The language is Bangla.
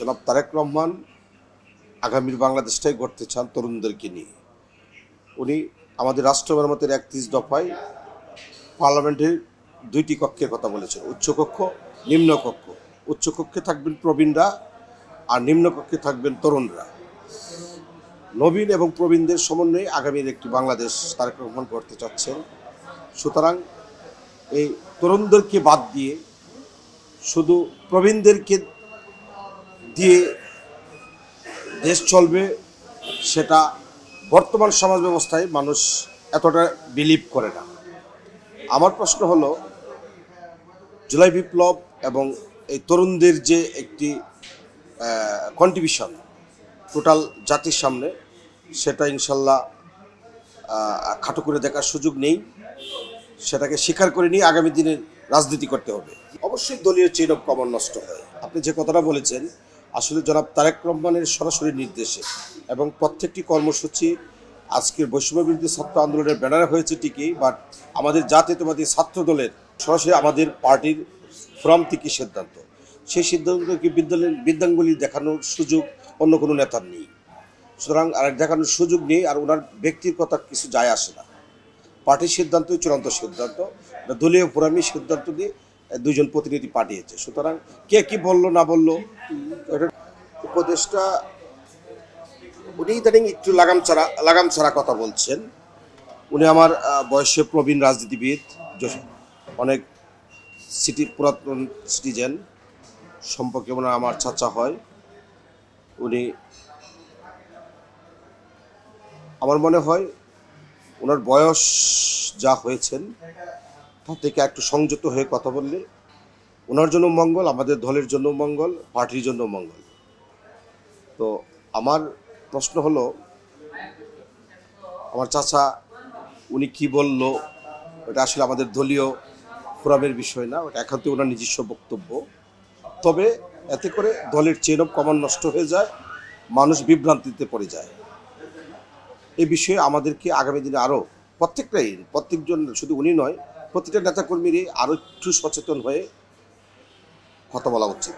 জনাব তারেক রহমান আগামীর বাংলাদেশটাই গড়তে চান তরুণদেরকে নিয়ে। উনি আমাদের রাষ্ট্র মেরামতের একত্রিশ দফায় পার্লামেন্টের দুইটি কক্ষের কথা বলেছেন উচ্চকক্ষ নিম্নকক্ষ উচ্চকক্ষে থাকবেন প্রবীণরা আর নিম্নকক্ষে থাকবেন তরুণরা। নবীন এবং প্রবীণদের সমন্বয়ে আগামীর একটি বাংলাদেশ তারেক রহমান করতে চাচ্ছেন। সুতরাং এই তরুণদেরকে বাদ দিয়ে শুধু প্রবীণদেরকে দিয়ে দেশ চলবে, সেটা বর্তমান সমাজ ব্যবস্থায় মানুষ এতটা বিলিভ করে না। আমার প্রশ্ন হলো, জুলাই বিপ্লব এবং এই তরুণদের যে একটি কন্ট্রিবিউশন টোটাল জাতির সামনে, সেটা ইনশাল্লাহ খাটো করে দেখার সুযোগ নেই। সেটাকে স্বীকার করে নিয়ে আগামী দিনে রাজনীতি করতে হবে। অবশ্যই দলীয় চেইন অফ কমন নষ্ট হয়। আপনি যে কথাটা বলেছেন আসলে জনাব তারেক রহমানের সরাসরি নির্দেশে এবং প্রত্যেকটি কর্মসূচি আজকের বৈষম্য বিরোধী ছাত্র আন্দোলনের ব্যানারে হয়েছে ঠিকই বাট আমাদের জাতীয়তাবাদী ছাত্র দলের সরাসরি আমাদের পার্টির ফোরাম থেকে সিদ্ধান্ত। সেই সিদ্ধান্তকে বিদ্যালয়ের বিদ্যাঙ্গুলি দেখানোর সুযোগ অন্য কোনো নেতার নেই। সুতরাং আর দেখানোর সুযোগ নেই আর ওনার ব্যক্তির কথা কিছু যায় আসে না। পার্টির সিদ্ধান্তই চূড়ান্ত সিদ্ধান্ত। দলীয় ফোরামই সিদ্ধান্ত দিয়ে দুজন প্রতিনিধি পাঠিয়েছে। সুতরাং কে কি বলল না বলল উপদেশটা উনি ইদানিং একটু লাগাম ছাড়া লাগাম ছাড়া কথা বলছেন। উনি আমার বয়সে প্রবীণ রাজনীতিবিদ অনেক সিটি পুরাতন সিটিজেন সম্পর্কে ওনার আমার চাচা হয়। উনি আমার মনে হয় ওনার বয়স যা হয়েছেন, তা থেকে একটু সংযত হয়ে কথা বললে, ওনার জন্য মঙ্গল, আমাদের দলের জন্য মঙ্গল, পার্টির জন্য মঙ্গল। তো আমার প্রশ্ন হলো, আমার চাচা, উনি কি বলল? ওটা আসলে আমাদের দলীয় ফোরামের বিষয় না, ওটা একান্তই ওনার নিজস্ব বক্তব্য। তবে এতে করে দলের চেন অফ কমান নষ্ট হয়ে যায়, মানুষ বিভ্রান্তিতে পড়ে যায়। এই বিষয়ে আমাদেরকে আগামী দিনে আরও প্রত্যেকটাই, প্রত্যেকজন শুধু উনি নয়, প্রতিটা নেতাকর্মীরই আরও একটু সচেতন হয়ে কথা বলা উচিত।